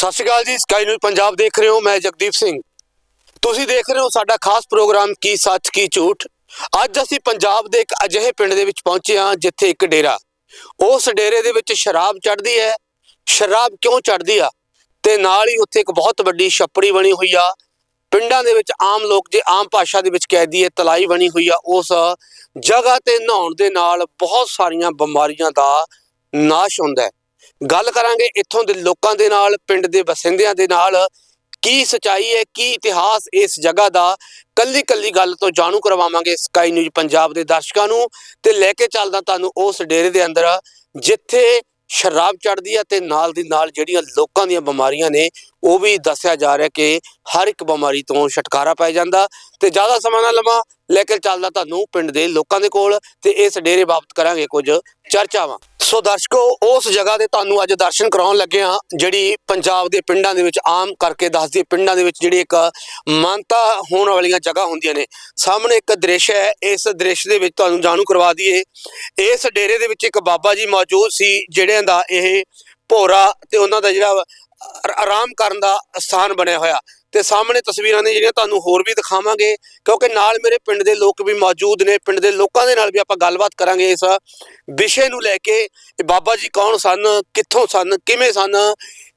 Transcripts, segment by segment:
ਸਤਿ ਸ਼੍ਰੀ ਅਕਾਲ ਜੀ sky News Punjab ਦੇਖ ਰਹੇ ਹੋ, ਮੈਂ ਜਗਦੀਪ ਸਿੰਘ। ਤੁਸੀਂ ਦੇਖ ਰਹੇ ਹੋ ਸਾਡਾ ਖਾਸ ਪ੍ਰੋਗਰਾਮ ਕੀ ਸੱਚ, ਕੀ ਝੂਠ। ਅੱਜ ਅਸੀਂ ਪੰਜਾਬ ਦੇ ਇੱਕ ਅਜਿਹੇ ਪਿੰਡ ਦੇ ਵਿੱਚ ਪਹੁੰਚੇ ਹਾਂ, ਜਿੱਥੇ ਇੱਕ ਡੇਰਾ। ਉਸ ਡੇਰੇ ਦੇ ਵਿੱਚ ਸ਼ਰਾਬ ਚੜ੍ਹਦੀ ਹੈ। ਸ਼ਰਾਬ ਕਿਉਂ ਚੜ੍ਹਦੀ ਆ? ਤੇ ਨਾਲ ਹੀ ਉੱਥੇ ਇੱਕ ਬਹੁਤ ਵੱਡੀ ਛੱਪੜੀ ਬਣੀ ਹੋਈ ਆ। ਪਿੰਡਾਂ ਦੇ ਵਿੱਚ ਆਮ ਲੋਕ, ਜੇ ਆਮ ਭਾਸ਼ਾ ਦੇ ਵਿੱਚ ਕਹਿ ਦਈਏ, ਤਲਾਈ ਬਣੀ ਹੋਈ ਆ। ਉਸ ਜਗ੍ਹਾ ਤੇ ਨਹਾਉਣ ਦੇ ਨਾਲ ਬਹੁਤ ਸਾਰੀਆਂ ਬਿਮਾਰੀਆਂ ਦਾ ਨਾਸ਼ ਹੁੰਦਾ ਹੈ। ਗੱਲ ਕਰਾਂਗੇ ਇੱਥੋਂ ਦੇ ਲੋਕਾਂ ਦੇ ਨਾਲ, ਪਿੰਡ ਦੇ ਵਸਿੰਦਿਆਂ ਦੇ ਨਾਲ, ਕੀ ਸਚਾਈ ਹੈ, ਕੀ ਇਤਿਹਾਸ ਇਸ ਜਗ੍ਹਾ ਦਾ ਕੱਲੀ ਕੱਲੀ ਗੱਲ ਤੋਂ ਜਾਣੂ ਕਰਵਾਵਾਂਗੇ ਸਕਾਈ ਨਿਊਜ਼ ਪੰਜਾਬ ਦੇ ਦਰਸ਼ਕਾਂ ਨੂੰ, ਤੇ ਲੈ ਕੇ ਚੱਲਦਾ ਤੁਹਾਨੂੰ ਉਸ ਡੇਰੇ ਦੇ ਅੰਦਰ, ਜਿੱਥੇ ਸ਼ਰਾਬ ਚੜਦੀ ਹੈ ਤੇ ਨਾਲ ਦੀ ਨਾਲ ਜਿਹੜੀਆਂ ਲੋਕਾਂ ਦੀਆਂ ਬਿਮਾਰੀਆਂ ਨੇ, ਉਹ ਵੀ ਦੱਸਿਆ ਜਾ ਰਿਹਾ ਕਿ ਹਰ ਇੱਕ ਬਿਮਾਰੀ ਤੋਂ ਛੁਟਕਾਰਾ ਪੈ ਜਾਂਦਾ, ਤੇ ਜ਼ਿਆਦਾ ਸਮਾਂ ਨਾ ਲਵਾਂ, ਲੈ ਕੇ ਚੱਲਦਾ ਤੁਹਾਨੂੰ ਪਿੰਡ ਦੇ ਲੋਕਾਂ ਦੇ ਕੋਲ, ਤੇ ਇਸ ਡੇਰੇ ਬਾਬਤ ਕਰਾਂਗੇ ਕੁਝ ਚਰਚਾਵਾਂ। ਸੋ ਦਰਸ਼ਕੋ, ਉਸ ਜਗ੍ਹਾ ਦੇ ਤੁਹਾਨੂੰ ਅੱਜ ਦਰਸ਼ਨ ਕਰਾਉਣ ਲੱਗੇ ਹਾਂ, ਜਿਹੜੀ ਪੰਜਾਬ ਦੇ ਪਿੰਡਾਂ ਦੇ ਵਿੱਚ, ਆਮ ਕਰਕੇ ਦੱਸਦੀ, ਪਿੰਡਾਂ ਦੇ ਵਿੱਚ ਜਿਹੜੀ ਇੱਕ ਮਾਨਤਾ ਹੋਣ ਵਾਲੀਆਂ ਜਗ੍ਹਾ ਹੁੰਦੀਆਂ ਨੇ। ਸਾਹਮਣੇ ਇੱਕ ਦ੍ਰਿਸ਼ ਹੈ, ਇਸ ਦ੍ਰਿਸ਼ ਦੇ ਵਿੱਚ ਤੁਹਾਨੂੰ ਜਾਣੂ ਕਰਵਾ ਦਈਏ, ਇਸ ਡੇਰੇ ਦੇ ਵਿੱਚ ਇੱਕ ਬਾਬਾ ਜੀ ਮੌਜੂਦ ਸੀ, ਜਿਹੜਿਆਂ ਦਾ ਇਹ ਭੋਰਾ ਤੇ ਉਹਨਾਂ ਦਾ ਜਿਹੜਾ ਆਰਾਮ ਕਰਨ ਦਾ ਸਥਾਨ ਬਣਿਆ ਹੋਇਆ। ਤੇ ਸਾਹਮਣੇ ਤਸਵੀਰਾਂ ਨੇ ਜਿਹੜੀਆਂ ਤੁਹਾਨੂੰ ਹੋਰ ਵੀ ਦਿਖਾਵਾਂਗੇ, ਕਿਉਂਕਿ ਨਾਲ ਮੇਰੇ ਪਿੰਡ ਦੇ ਲੋਕ ਵੀ ਮੌਜੂਦ ਨੇ। ਪਿੰਡ ਦੇ ਲੋਕਾਂ ਦੇ ਨਾਲ ਵੀ ਆਪਾਂ ਗੱਲਬਾਤ ਕਰਾਂਗੇ ਇਸ ਵਿਸ਼ੇ ਨੂੰ ਲੈ ਕੇ। ਬਾਬਾ ਜੀ ਕੌਣ ਸਨ, ਕਿੱਥੋਂ ਸਨ, ਕਿਵੇਂ ਸਨ,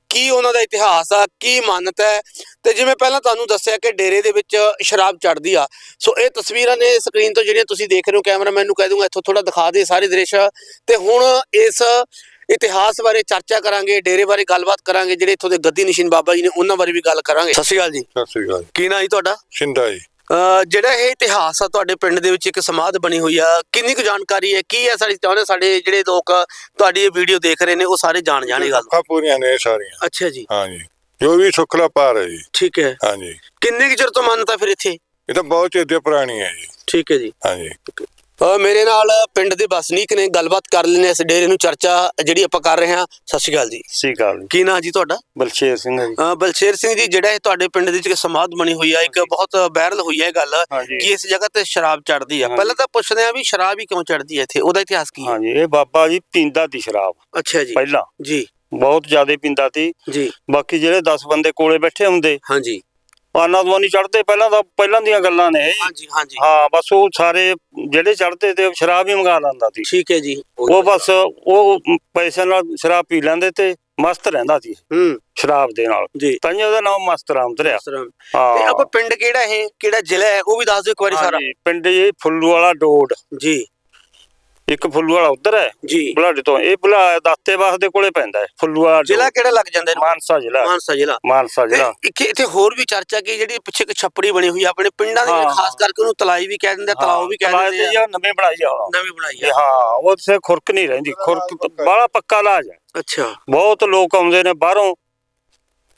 ਕੀ ਉਹਨਾਂ ਦਾ ਇਤਿਹਾਸ ਆ, ਕੀ ਮਾਨਤਾ ਹੈ? ਤੇ ਜਿਵੇਂ ਪਹਿਲਾਂ ਤੁਹਾਨੂੰ ਦੱਸਿਆ ਕਿ ਡੇਰੇ ਦੇ ਵਿੱਚ ਸ਼ਰਾਬ ਚੜਦੀ ਆ। ਸੋ ਇਹ ਤਸਵੀਰਾਂ ਨੇ ਸਕਰੀਨ ਤੋਂ ਜਿਹੜੀਆਂ ਤੁਸੀਂ ਦੇਖ ਰਹੇ ਹੋ, ਕੈਮਰਾਮੈਨ ਨੂੰ ਕਹਿ ਦੂੰਗਾ, ਇੱਥੋਂ ਥੋੜਾ ਦਿਖਾ ਦੇ ਸਾਰੇ ਦ੍ਰਿਸ਼। ਤੇ ਹੁਣ ਇਸ ਇਤਿਹਾਸ ਬਾਰੇ ਚਰਚਾ ਕਰਾਂਗੇ ਡੇਰੇ ਬਾਰੇ ਗੱਲਬਾਤ ਕਰਾਂਗੇ ਜਿਹੜੇ ਇੱਥੋਂ ਦੇ ਗੱਦੀ ਨਿਸ਼ਾਨ ਬਾਬਾ ਜੀ ਨੇ ਉਹਨਾਂ ਬਾਰੇ ਵੀ ਗੱਲ ਕਰਾਂਗੇ। ਸਤਿ ਸ਼੍ਰੀ ਅਕਾਲ ਜੀ। ਸਤਿ ਸ੍ਰੀ ਅਕਾਲ। ਕੀ ਨਾਂ ਜੀ ਤੁਹਾਡਾ? ਸ਼ਿੰਦਾ ਜੀ। ਅਹ ਜਿਹੜਾ ਇਹ ਇਤਿਹਾਸ ਆ ਤੁਹਾਡੇ ਪਿੰਡ ਦੇ ਵਿੱਚ ਇੱਕ ਸਮਾਧ ਬਣੀ ਹੋਈ ਆ ਕਿੰਨੀ ਕੁ ਜਾਣਕਾਰੀ ਹੈ? ਕੀ ਹੈ ਸਾਡੀ ਚਾਹੁੰਦੇ ਸਾਡੇ ਜਿਹੜੇ ਲੋਕ ਤੁਹਾਡੀ ਇਹ ਵੀਡੀਓ ਦੇਖ ਰਹੇ ਨੇ ਉਹ ਸਾਰੇ ਜਾਣ ਜਾਣੇ ਗੱਲ। ਸੁੱਖਾਂ ਪੂਰੀਆਂ ਨੇ ਇਹ ਸਾਰੀਆਂ। ਅੱਛਾ ਜੀ। ਹਾਂਜੀ। ਜੋ ਵੀ ਸੁਖਲਾ ਪਾਰ ਹੈ ਜੀ। ਠੀਕ ਹੈ। ਹਾਂਜੀ। ਕਿੰਨੇ ਕੁ ਚਿਰ ਤੋਂ ਮੰਨਤਾ ਫਿਰ ਇੱਥੇ? ਇਹ ਤਾਂ ਬਹੁਤ ਚੇਤੇ ਪੁਰਾਣੀ ਹੈ ਜੀ। ਠੀਕ ਹੈ ਜੀ। ਹਾਂਜੀ। ਮੇਰੇ ਨਾਲ ਪਿੰਡ ਦੇ ਵਸਨੀਕ ਨੇ ਗੱਲਬਾਤ ਕਰ ਲੈਣੇ ਇਸ ਡੇਰੇ ਨੂੰ ਚਰਚਾ ਜਿਹੜੀ ਆਪਾਂ ਕਰ ਰਹੇ ਹਾਂ। ਸਤਿ ਸ਼੍ਰੀ ਅਕਾਲ ਜੀ। ਸ੍ਰੀ ਅਕਾਲ ਜੀ। ਕੀ ਨਾਂ ਜੀ ਤੁਹਾਡਾ? ਬਲਸ਼ੇਰ ਸਿੰਘ ਜੀ। ਬਲਸ਼ੇਰ ਸਿੰਘ ਜੀ ਜਿਹੜਾ ਇਹ ਤੁਹਾਡੇ ਪਿੰਡ ਦੇ ਵਿੱਚ ਸਮਾਧ ਬਣੀ ਹੋਈ ਆ ਇੱਕ ਬਹੁਤ ਵਾਇਰਲ ਹੋਈ ਹੈ ਇਹ ਗੱਲ। ਕਿ ਇਸ ਜਗ੍ਹਾ ਤੇ ਸ਼ਰਾਬ ਚੜਦੀ ਆ। ਪਹਿਲਾਂ ਤਾਂ ਪੁੱਛਦੇ ਆ ਵੀ ਸ਼ਰਾਬ ਹੀ ਕਿਉਂ ਚੜਦੀ ਹੈ ਇੱਥੇ? ਉਹਦਾ ਇਤਿਹਾਸ ਕੀ ਹੈ ਹਾਂਜੀ ਇਹ ਬਾਬਾ ਜੀ ਪੀਂਦਾ ਤੀ ਸ਼ਰਾਬ ਅੱਛਾ ਜੀ। ਪਹਿਲਾਂ। ਜੀ। ਬਹੁਤ ਜ਼ਿਆਦਾ ਪੀਂਦਾ ਤੀ ਜੀ। ਬਾਕੀ ਜਿਹੜੇ 10 ਬੰਦੇ ਕੋਲੇ ਬੈਠੇ ਹੁੰਦੇ ਹਾਂਜੀ। ਆਨਾ ਦਵਾਨੀ ਚੜਦੇ ਪਹਿਲਾਂ ਤਾਂ ਪਹਿਲਾਂ ਦੀਆਂ ਗੱਲਾਂ ਨੇ। ਹਾਂਜੀ ਹਾਂਜੀ। ਹਾਂ ਬਸ ਉਹ ਸਾਰੇ ਜਿਹੜੇ ਚੜਦੇ ਤੇ ਸ਼ਰਾਬ ਹੀ ਮੰਗਾ ਲੈਂਦਾ ਸੀ। ਠੀਕ ਹੈ ਜੀ। ਉਹ ਬਸ ਉਹ ਪੈਸੇ ਨਾਲ ਸ਼ਰਾਬ ਪੀ ਲੈਂਦੇ ਤੇ ਮਸਤ ਰਹਿੰਦਾ ਸੀ। ਹੂੰ। ਸ਼ਰਾਬ ਦੇ ਨਾਲ। ਜੀ। ਤਾਂ ਉਹਦਾ ਨਾਮ ਮਸਤ ਰਾਮ ਧਰਿਆ ਤੇ ਆਪਾਂ ਪਿੰਡ ਕਿਹੜਾ ਇਹ? ਕਿਹੜਾ ਜ਼ਿਲ੍ਹਾ ਹੈ? ਉਹ ਵੀ ਦੱਸ ਦਿਓ ਇੱਕ ਵਾਰੀ ਸਾਰਾ। ਹਾਂਜੀ, ਪਿੰਡ ਜੀ ਫੁੱਲੂ ਵਾਲਾ ਡੋਡ। ਜੀ। ਇੱਕ ਫੁੱਲੂ ਵਾਲਾ ਉਧਰ ਹੈ? ਜੀ। ਬੁਲਾਡੇ ਤੋਂ। ਇਹ ਬੁਲਾ ਦਾਤੇ ਬਾਸ ਦੇ ਕੋਲੇ ਪੈਂਦਾ ਹੈ ਫੁੱਲੂ ਵਾਲਾ ਜ਼ਿਲ੍ਹਾ। ਕਿਹੜਾ ਲੱਗ ਜਾਂਦਾ ਇਹਨੂੰ? ਮਾਨਸਾ ਜ਼ਿਲ੍ਹਾ। ਮਾਨਸਾ ਜ਼ਿਲ੍ਹਾ। ਮਾਨਸਾ ਜ਼ਿਲ੍ਹਾ। ਇੱਥੇ ਇੱਥੇ ਹੋਰ ਵੀ ਚਰਚਾ ਕੀ ਜਿਹੜੀ ਪਿੱਛੇ ਇੱਕ ਛੱਪੜੀ ਬਣੀ ਹੋਈ ਆਪਣੇ ਪਿੰਡਾਂ ਦੇ ਵਿੱਚ ਹਾਂ। ਖਾਸ ਕਰਕੇ ਉਹਨੂੰ ਤਲਾਈ ਵੀ ਕਹਿ ਦਿੰਦੇ ਆ ਤਲਾਓ ਵੀ ਕਹਿ ਦਿੰਦੇ ਆ। ਜੀ ਨਵੇਂ ਬਣਾਈ ਆ ਨਵੀਂ ਬਣਾਈ ਆ। ਹਾਂ ਉਹ ਸੇ ਖੁਰਕ ਨਹੀਂ ਰਹਿੰਦੀ ਖੁਰਕ ਬੜਾ ਪੱਕਾ ਇਲਾਜ ਹੈ। ਅੱਛਾ। ਬਹੁਤ ਲੋਕ ਆਉਂਦੇ ਨੇ ਬਾਹਰੋਂ।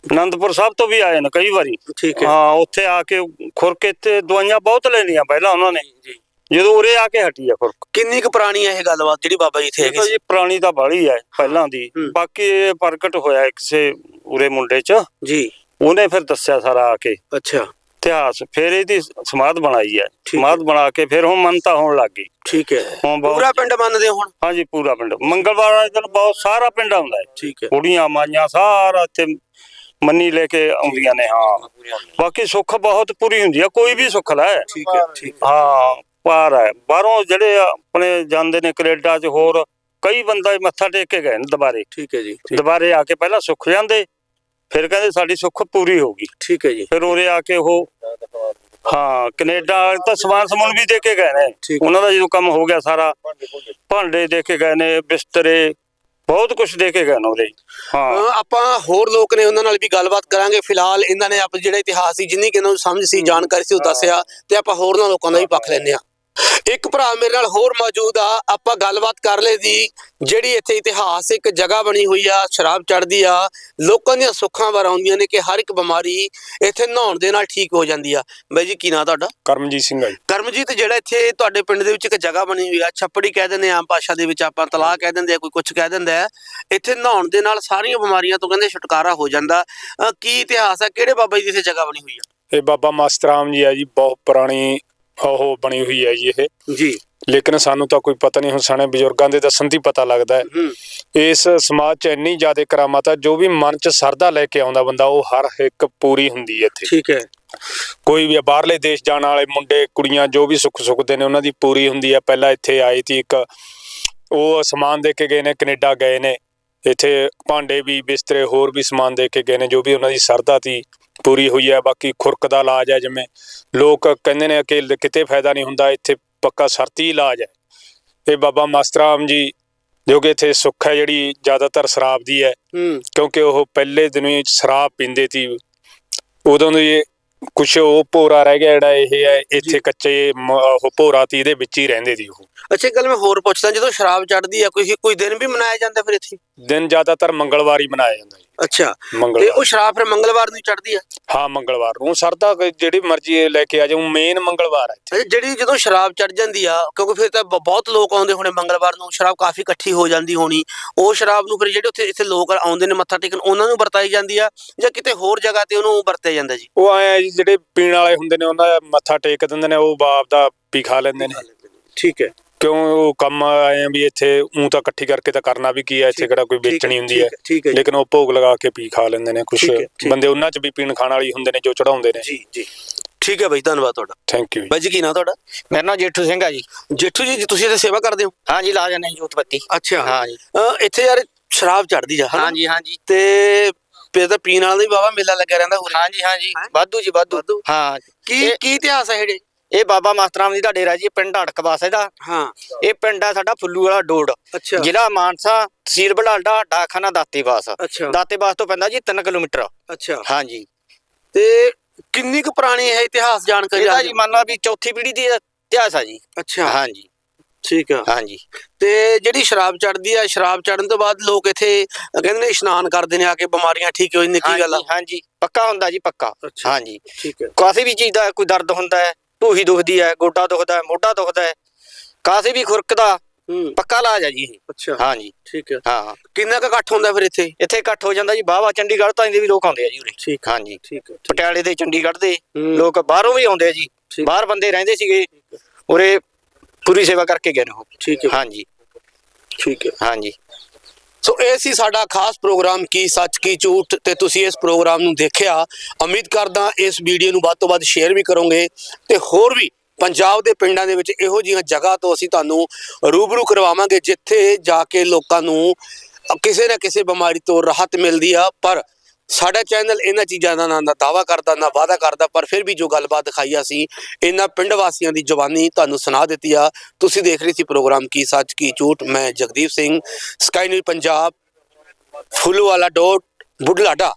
ਅਨੰਦਪੁਰ ਸਾਹਿਬ ਤੋਂ ਵੀ ਆਏ ਨੇ ਕਈ ਵਾਰੀ। ਠੀਕ ਹੈ। ਹਾਂ ਉੱਥੇ ਆ ਕੇ ਖੁਰਕ ਇੱਥੇ ਦਵਾਈਆਂ ਬਹੁਤ ਲੈਣੀਆਂ ਪਹਿਲਾਂ ਉਹਨਾਂ ਨੇ। ਜੀ। ਜਦੋਂ ਉਰੇ ਆ ਕੇ ਹਟੀ ਆ ਖੁਰਕ ਕਿੰਨੀ ਕੁ ਪੁਰਾਣੀ ਹੈ ਇਹ ਗੱਲਬਾਤ ਜਿਹੜੀ ਬਾਬਾ ਜੀ ਇੱਥੇ ਹੈਗੀ ਸੀ? ਜੀ ਪੁਰਾਣੀ ਤਾਂ ਬਾਲੀ ਹੈ ਪਹਿਲਾਂ ਦੀ। ਹੂੰ। ਬਾਕੀ ਇਹ ਪ੍ਰਗਟ ਹੋਇਆ ਕਿਸੇ ਉਰੇ ਮੁੰਡੇ ਚ। ਜੀ। ਉਹਨੇ ਫਿਰ ਦੱਸਿਆ ਸਾਰਾ ਆ ਕੇ। ਅੱਛਾ। ਇਤਿਹਾਸ। ਫਿਰ ਇਹਦੀ ਸਮਾਧ ਬਣਾਈ ਹੈ ਠੀਕ ਹੈ। ਸਮਾਧ ਬਣਾ ਕੇ ਫਿਰ ਹੁਣ ਮੰਨਤਾ ਹੋਣ ਲੱਗ ਗਈ। ਠੀਕ ਹੈ। ਹੁਣ ਬਹੁਤ ਪੂਰਾ ਪਿੰਡ ਮੰਨਦੇ ਹੋ ਹੁਣ? ਹਾਂਜੀ ਪੂਰਾ ਪਿੰਡ। ਮੰਗਲਵਾਰ ਵਾਲੇ ਦਿਨ ਬਹੁਤ ਸਾਰਾ ਪਿੰਡ ਆਉਂਦਾ ਹੈ। ਠੀਕ ਹੈ। ਕੁੜੀਆਂ ਮਾਈਆਂ ਸਾਰਾ ਇੱਥੇ ਮੰਨੀ ਲੈ ਕੇ ਆਉਂਦੀਆਂ ਨੇ ਹਾਂ। ਬਾਕੀ ਸੁੱਖ ਬਹੁਤ ਪੂਰੀ ਹੁੰਦੀ ਆ ਕੋਈ ਵੀ ਸੁੱਖ ਲੈ। ਠੀਕ ਹੈ ਠੀਕ ਹਾਂ। ਪਾਰ ਹੈ। ਬਾਹਰੋਂ ਜਿਹੜੇ ਆਪਣੇ ਜਾਂਦੇ ਨੇ ਕੈਨੇਡਾ 'ਚ ਹੋਰ ਕਈ ਬੰਦਾ ਮੱਥਾ ਟੇਕ ਕੇ ਗਏ ਨੇ ਦੁਬਾਰੇ। ਠੀਕ ਹੈ ਜੀ ਦੁਬਾਰੇ ਆ ਕੇ ਪਹਿਲਾਂ ਸੁੱਖ ਜਾਂਦੇ ਫਿਰ ਕਹਿੰਦੇ ਸਾਡੀ ਸੁੱਖ ਪੂਰੀ ਹੋ ਗਈ। ਠੀਕ ਹੈ ਜੀ। ਫਿਰ ਉਰੇ ਆ ਕੇ ਉਹ ਹਾਂ ਕੈਨੇਡਾ ਤਾਂ ਸਮਾਨ ਸਮੂਨ ਵੀ ਦੇ ਕੇ ਗਏ ਨੇ। ਉਹਨਾਂ ਦਾ ਜਦੋਂ ਕੰਮ ਹੋ ਗਿਆ ਸਾਰਾ ਭਾਂਡੇ ਦੇ ਕੇ ਗਏ ਨੇ ਬਿਸਤਰੇ ਬਹੁਤ ਕੁਝ ਦੇ ਕੇ ਗਏ ਨੇ ਉਹਦੇ ਹਾਂ। ਆਪਾਂ ਹੋਰ ਲੋਕ ਨੇ ਉਹਨਾਂ ਨਾਲ ਵੀ ਗੱਲਬਾਤ ਕਰਾਂਗੇ। ਫਿਲਹਾਲ ਇਹਨਾਂ ਨੇ ਆਪ ਜਿਹੜਾ ਇਤਿਹਾਸ ਸੀ ਜਿੰਨੀ ਕਿ ਇਹਨਾਂ ਨੂੰ ਸਮਝ ਸੀ ਜਾਣਕਾਰੀ ਸੀ ਉਹ ਦੱਸਿਆ। ਤੇ ਆਪਾਂ ਹੋਰਨਾਂ ਲੋਕਾਂ ਦਾ ਵੀ ਪੱਖ ਲੈਂਦੇ ਆ ਇੱਕ ਭਰਾ ਮੇਰੇ ਨਾਲ ਹੋਰ ਮੌਜੂਦ ਆ ਆਪਾਂ ਗੱਲਬਾਤ ਕਰ ਲਈ ਦੀ ਜਿਹੜੀ ਇੱਥੇ ਇਤਿਹਾਸਿਕ ਜਗ੍ਹਾ ਬਣੀ ਹੋਈ ਆ ਸ਼ਰਾਬ ਚੜਦੀ ਆ ਲੋਕਾਂ ਦੀਆਂ ਸੁੱਖਾਂ ਵਾਰ ਆਉਂਦੀਆਂ ਨੇ ਕਿ ਹਰ ਇੱਕ ਬਿਮਾਰੀ ਇੱਥੇ ਨਹਾਉਣ ਦੇ ਨਾਲ ਠੀਕ ਹੋ ਜਾਂਦੀ ਆ। ਬਾਈ ਜੀ ਕੀ ਨਾਂ ਤੁਹਾਡਾ? ਕਰਮਜੀਤ ਸਿੰਘ ਆ ਜੀ। ਕਰਮਜੀਤ ਜਿਹੜਾ ਇੱਥੇ ਤੁਹਾਡੇ ਪਿੰਡ ਦੇ ਵਿੱਚ ਇੱਕ ਜਗ੍ਹਾ ਬਣੀ ਹੋਈ ਆ ਛੱਪੜੀ ਕਹਿ ਦਿੰਦੇ ਆ ਆਮ ਭਾਸ਼ਾ ਦੇ ਵਿੱਚ ਆਪਾਂ ਤਲਾਕ ਕਹਿ ਦਿੰਦੇ ਆ ਕੋਈ ਕੁਝ ਕਹਿ ਦਿੰਦਾ ਹੈ ਇੱਥੇ ਨਹਾਉਣ ਦੇ ਨਾਲ ਸਾਰੀਆਂ ਬਿਮਾਰੀਆਂ ਤੋਂ ਕਹਿੰਦੇ ਛੁਟਕਾਰਾ ਹੋ ਜਾਂਦਾ। ਅਹ ਕੀ ਇਤਿਹਾਸ ਆ ਕਿਹੜੇ ਬਾਬਾ ਜੀ ਦੀ ਇੱਥੇ ਜਗ੍ਹਾ ਬਣੀ ਹੋਈ ਆ? ਇਹ ਬਾਬਾ ਮਸਤਰਾਮ ਜੀ ਆ ਜੀ ਬਹੁਤ ਪੁਰਾਣੀ ਉਹ ਬਣੀ ਹੋਈ ਹੈ ਜੀ ਇਹ। ਜੀ। ਲੇਕਿਨ ਸਾਨੂੰ ਤਾਂ ਕੋਈ ਪਤਾ ਨਹੀਂ ਹੁਣ ਸਾਨੇ ਬਜ਼ੁਰਗਾਂ ਦੇ ਦੱਸਣ ਦੀ ਪਤਾ ਲੱਗਦਾ ਹੈ। ਇਸ ਸਮਾਜ 'ਚ ਇੰਨੀ ਜ਼ਿਆਦਾ ਕਰਾਮਾਤ ਆ ਜੋ ਵੀ ਮਨ 'ਚ ਸਰਦਾ ਲੈ ਕੇ ਆਉਂਦਾ ਬੰਦਾ ਉਹ ਹਰ ਇੱਕ ਪੂਰੀ ਹੁੰਦੀ ਹੈ ਇੱਥੇ। ਠੀਕ ਹੈ। ਕੋਈ ਵੀ ਬਾਹਰਲੇ ਦੇਸ਼ ਜਾਣ ਵਾਲੇ ਮੁੰਡੇ ਕੁੜੀਆਂ ਜੋ ਵੀ ਸੁੱਖ ਸੁੱਖਦੇ ਨੇ ਉਹਨਾਂ ਦੀ ਪੂਰੀ ਹੁੰਦੀ ਹੈ। ਪਹਿਲਾਂ ਇੱਥੇ ਆਏ ਸੀ ਇੱਕ ਉਹ ਸਮਾਨ ਦੇ ਕੇ ਗਏ ਨੇ ਕੈਨੇਡਾ ਗਏ ਨੇ। ਇੱਥੇ ਭਾਂਡੇ ਵੀ ਬਿਸਤਰੇ ਹੋਰ ਵੀ ਸਮਾਨ ਦੇ ਕੇ ਗਏ ਨੇ ਜੋ ਵੀ ਉਹਨਾਂ ਦੀ ਸਰਦਾ ਤੀ ਪੂਰੀ ਹੋਈ ਹੈ ਬਾਕੀ ਖੁਰਕ ਦਾ ਇਲਾਜ ਹੈ ਜਿਵੇਂ ਲੋਕ ਕਹਿੰਦੇ ਨੇ ਕਿ ਕਿਤੇ ਫਾਇਦਾ ਨਹੀਂ ਹੁੰਦਾ ਇੱਥੇ ਪੱਕਾ ਸਰਤੀ ਇਲਾਜ ਹੈ। ਇਹ ਬਾਬਾ ਮਾਸਟਰਾਮ ਜੀ ਜੋ ਕਿ ਇੱਥੇ ਸੁੱਖ ਹੈ ਜਿਹੜੀ ਜ਼ਿਆਦਾਤਰ ਸ਼ਰਾਬ ਦੀ ਹੈ ਕਿਉਂਕਿ ਉਹ ਪਹਿਲੇ ਦਿਨੋਂ ਹੀ ਸ਼ਰਾਬ ਪੀਂਦੇ ਸੀ। ਉਦੋਂ ਦੀ ਇਹ ਕੁਛ ਉਹ ਭੋਰਾ ਰਹਿ ਗਿਆ ਜਿਹੜਾ ਇਹ ਹੈ ਇੱਥੇ ਕੱਚੇ ਉਹ ਭੋਰਾ ਤੀ ਇਹਦੇ ਵਿੱਚ ਹੀ ਰਹਿੰਦੇ ਸੀ ਉਹ। ਅੱਛਾ ਗੱਲ ਮੈਂ ਹੋਰ ਪੁੱਛਦਾ ਜਦੋਂ ਸ਼ਰਾਬ ਚੜਦੀ ਆ ਕੋਈ ਕੋਈ ਦਿਨ ਵੀ ਮਨਾਇਆ ਜਾਂਦਾ ਫਿਰ ਇੱਥੇ? ਦਿਨ ਜ਼ਿਆਦਾਤਰ ਮੰਗਲਵਾਰ ਹੀ ਮਨਾਇਆ ਜਾਂਦਾ ਜੀ। ਅੱਛਾ। ਤੇ ਮੰਗਲਵਾਰ। ਉਹ ਸ਼ਰਾਬ ਫਿਰ ਮੰਗਲਵਾਰ ਨੂੰ ਹੀ ਚੜਦੀ ਆ? ਹਾਂ ਮੰਗਲਵਾਰ ਨੂੰ। ਸਰਦਾ ਜਿਹੜੀ ਮਰਜ਼ੀ ਇਹ ਲੈ ਕੇ ਆ ਜਾਓ ਮੇਨ ਮੰਗਲਵਾਰ ਹੈ ਇੱਥੇ। ਅੱਛਾ, ਜਿਹੜੀ ਜਦੋਂ ਸ਼ਰਾਬ ਚੜ ਜਾਂਦੀ ਆ ਕਿਉਂਕਿ ਫਿਰ ਤਾਂ ਬ- ਬਹੁਤ ਲੋਕ ਆਉਂਦੇ ਹੋਣੇ ਮੰਗਲਵਾਰ ਨੂੰ ਸ਼ਰਾਬ ਕਾਫੀ ਇਕੱਠੀ ਹੋ ਜਾਂਦੀ ਹੋਣੀ। ਉਹ ਸ਼ਰਾਬ ਨੂੰ ਫਿਰ ਜਿਹੜੇ ਉੱਥੇ ਇੱਥੇ ਲੋਕ ਆਉਂਦੇ ਨੇ ਮੱਥਾ ਟੇਕਣ ਉਹਨਾਂ ਨੂੰ ਵਰਤਾਈ ਜਾਂਦੀ ਆ ਜਾਂ ਕਿਤੇ ਹੋਰ ਜਗ੍ਹਾ ਤੇ ਉਹਨੂੰ ਵਰਤਿਆ ਜਾਂਦਾ ਜੀ? ਉਹ ਆਏ ਆ ਜੀ ਜਿਹੜੇ ਪੀਣ ਵਾਲੇ ਹੁੰਦੇ ਨੇ ਉਹਨਾਂ ਦਾ ਮੱਥਾ ਟੇਕ ਦਿੰਦੇ ਨੇ ਉਹ ਬਾਪ ਦਾ ਪੀ ਖਾ ਲੈਂਦੇ ਨੇ। ਠੀਕ ਹੈ। ਕਿਉਂ ਉਹ ਕੰਮ ਆਏ ਆ ਵੀ ਇੱਥੇ ਉਂ ਤਾਂ ਇਕੱਠੀ ਕਰਕੇ ਤਾਂ ਕਰਨਾ ਵੀ ਕੀ ਹੈ ਇੱਥੇ ਕਿਹੜਾ ਕੋਈ ਵੇਚਣੀ ਹੁੰਦੀ ਹੈ। ਠੀਕ ਹੈ ਜੀ। ਲੇਕਿਨ ਉਹ ਭੋਗ ਲਗਾ ਕੇ ਪੀ ਖਾ ਲੈਂਦੇ ਨੇ ਕੁਝ ਠੀਕ ਹੈ, ਠੀਕ। ਬੰਦੇ ਉਹਨਾਂ 'ਚ ਵੀ ਪੀਣ ਖਾਣ ਵਾਲੀ ਹੁੰਦੇ ਨੇ ਜੋ ਚੜਾਉਂਦੇ ਨੇ। ਜੀ ਜੀ। ਠੀਕ ਹੈ ਬਾਈ ਧੰਨਵਾਦ ਤੁਹਾਡਾ। ਥੈਂਕ ਯੂ ਬਾਈ ਜੀ ਕੀ ਨਾਮ ਤੁਹਾਡਾ? ਮੇਰਾ ਨਾਮ ਜੇਠੂ ਸਿੰਘ ਆ ਜੀ। ਜੇਠੂ ਜੀ ਤੁਸੀਂ ਇੱਥੇ ਸੇਵਾ ਕਰਦੇ ਹੋ? ਹਾਂ ਜੀ ਲਾ ਜਾਂਦੇ ਜੀ ਜੋਤ ਬੱਤੀ। ਅੱਛਾ। ਹਾਂ ਜੀ। ਅ, ਇੱਥੇ ਯਾਰ ਸ਼ਰਾਬ ਚੜਦੀ ਜਾ ਹਨਾ? ਹਾਂ ਜੀ ਹਾਂ ਜੀ। ਤੇ ਫਿਰ ਤਾਂ ਪੀਣ ਵਾਲਾ ਵੀ ਬਾਬਾ ਮੇਲਾ ਲੱਗਿਆ ਰਹਿੰਦਾ ਹੋਰ ਹਾਂ ਜੀ ਹਾਂ ਜੀ? ਵਾਧੂ ਜੀ ਵਾਧੂ। ਵਾਧੂ? ਹਾਂ। ਕੀ ਇਹ- ਕੀ ਇਤਿਹਾਸ ਹੈ ਜਿਹੜੇ ਇਹ ਬਾਬਾ ਮਾਸਟਰਾਮ ਜੀ ਦਾ ਡੇਰਾ ਜੀ ਪਿੰਡ ਅੜਕਵਾਸ ਇਹਦਾ। ਹਾਂ। ਇਹ ਪਿੰਡ ਆ ਸਾਡਾ ਫੁੱਲੂ ਵਾਲਾ ਡੋੜ ਅੱਛਾ। ਜ਼ਿਲ੍ਹਾ ਮਾਨਸਾ ਤਹਿਸੀਲ ਬਲਾਡਾ ਡਾਕਖਾਨਾ ਦਾਤੇਵਾਸ ਅੱਛਾ। ਦਾਤੇਵਾਸ ਤੋਂ ਪੈਂਦਾ ਜੀ 3 ਕਿਲੋਮੀਟਰ। ਅੱਛਾ। ਹਾਂ ਜੀ ਤੇ ਕਿੰਨੀ ਕੁ ਪੁਰਾਣੀ ਹੈ ਇਤਿਹਾਸ ਜਾਣਕਾਰੀ ਇਹਦਾ ਜੀ ਮੰਨ ਲਾ ਵੀ ਚੌਥੀ ਪੀੜ੍ਹੀ ਦੀ ਇਤਿਹਾਸ ਆ ਜੀ। ਅੱਛਾ। ਹਾਂ ਜੀ ਠੀਕ ਆ। ਹਾਂ ਜੀ ਤੇ ਜਿਹੜੀ ਸ਼ਰਾਬ ਚੜਦੀ ਆ ਸ਼ਰਾਬ ਚੜਨ ਤੋਂ ਬਾਅਦ ਲੋਕ ਇੱਥੇ ਕਹਿੰਦੇ ਨੇ ਇਸ਼ਨਾਨ ਕਰਦੇ ਨੇ ਆ ਕੇ ਬਿਮਾਰੀਆਂ ਠੀਕ ਹੋ ਜਾਂਦੀਆਂ ਕੀ ਗੱਲ ਆ? ਹਾਂ ਜੀ ਪੱਕਾ ਹੁੰਦਾ ਜੀ ਪੱਕਾ। ਅੱਛਾ। ਹਾਂ ਜੀ ਠੀਕ ਹੈ ਕਾਸੇ ਵੀ ਚੀਜ਼ ਦਾ ਕੋਈ ਦਰਦ ਹੁੰਦਾ ਹੈ। ਢੂਹੀ ਦੁਖਦੀ ਹੈ ਗੋਡਾ ਦੁਖਦਾ ਹੈ ਮੋਢਾ ਦੁਖਦਾ ਹੈ ਕਾਸੇ ਵੀ ਖੁਰਕ ਦਾ ਹੂੰ। ਪੱਕਾ ਇਲਾਜ ਹੈ ਜੀ ਇਹ। ਅੱਛਾ। ਹਾਂ ਜੀ ਠੀਕ ਹੈ। ਹਾਂ ਕਿੰਨਾ ਕੁ ਇਕੱਠ ਹੁੰਦਾ ਫਿਰ ਇੱਥੇ? ਇੱਥੇ ਇਕੱਠ ਹੋ ਜਾਂਦਾ ਜੀ ਬਾਵਾ ਚੰਡੀਗੜ੍ਹ ਤੋਂ ਦੇ ਵੀ ਲੋਕ ਆਉਂਦੇ ਆ ਜੀ ਉਰੇ। ਠੀਕ। ਹਾਂ ਜੀ ਠੀਕ ਹੈ। ਪਟਿਆਲੇ ਦੇ ਚੰਡੀਗੜ੍ਹ ਦੇ। ਲੋਕ ਬਾਹਰੋਂ ਵੀ ਆਉਂਦੇ ਆ ਜੀ। ਬਾਹਰ ਬੰਦੇ ਰਹਿੰਦੇ ਸੀਗੇ ਉਰੇ ਪੂਰੀ ਸੇਵਾ ਕਰਕੇ ਗਏ ਨੇ ਉਹ। ਠੀਕ ਹੈ। ਹਾਂ ਜੀ ਠੀਕ ਹੈ। ਹਾਂ ਜੀ ਸੋ ਇਹ ਸੀ ਸਾਡਾ ਖਾਸ ਪ੍ਰੋਗਰਾਮ ਕੀ ਸੱਚ ਕੀ ਝੂਠ ਤੇ ਤੁਸੀਂ ਇਸ ਪ੍ਰੋਗਰਾਮ ਨੂੰ ਦੇਖਿਆ। ਉਮੀਦ ਕਰਦਾ ਇਸ ਵੀਡੀਓ ਨੂੰ ਵੱਧ ਤੋਂ ਵੱਧ ਸ਼ੇਅਰ ਵੀ ਕਰੋਗੇ ਤੇ ਹੋਰ ਵੀ ਪੰਜਾਬ ਦੇ ਪਿੰਡਾਂ ਦੇ ਵਿੱਚ ਇਹੋ ਜਿਹੀਆਂ ਜਗ੍ਹਾ ਤੋਂ ਅਸੀਂ ਤੁਹਾਨੂੰ ਰੂਬਰੂ ਕਰਵਾਵਾਂਗੇ ਜਿੱਥੇ ਜਾ ਕੇ ਲੋਕਾਂ ਨੂੰ ਕਿਸੇ ਨਾ ਕਿਸੇ ਬਿਮਾਰੀ ਤੋਂ ਰਾਹਤ ਮਿਲਦੀ ਆ। ਪਰ ਸਾਡਾ ਚੈਨਲ ਇਹਨਾਂ ਚੀਜ਼ਾਂ ਦਾ ਨਾ ਨਾ ਦਾਵਾ ਕਰਦਾ, ਨਾ ਵਾਅਦਾ ਕਰਦਾ, ਪਰ ਫਿਰ ਵੀ ਜੋ ਗੱਲਬਾਤ ਦਿਖਾਈ ਅਸੀਂ, ਇਹਨਾਂ ਪਿੰਡ ਵਾਸੀਆਂ ਦੀ ਜ਼ੁਬਾਨੀ ਤੁਹਾਨੂੰ ਸੁਣਾ ਦਿੱਤੀ ਆ। ਤੁਸੀਂ ਦੇਖ ਰਹੇ ਸੀ ਪ੍ਰੋਗਰਾਮ ਕੀ ਸੱਚ, ਕੀ ਝੂਠ। ਮੈਂ ਜਗਦੀਪ ਸਿੰਘ ਸਕਾਈ ਨਿਊਜ਼ ਪੰਜਾਬ ਫੁੱਲੂ ਵਾਲਾ ਡੋਟ, ਬੁਢਲਾਡਾ।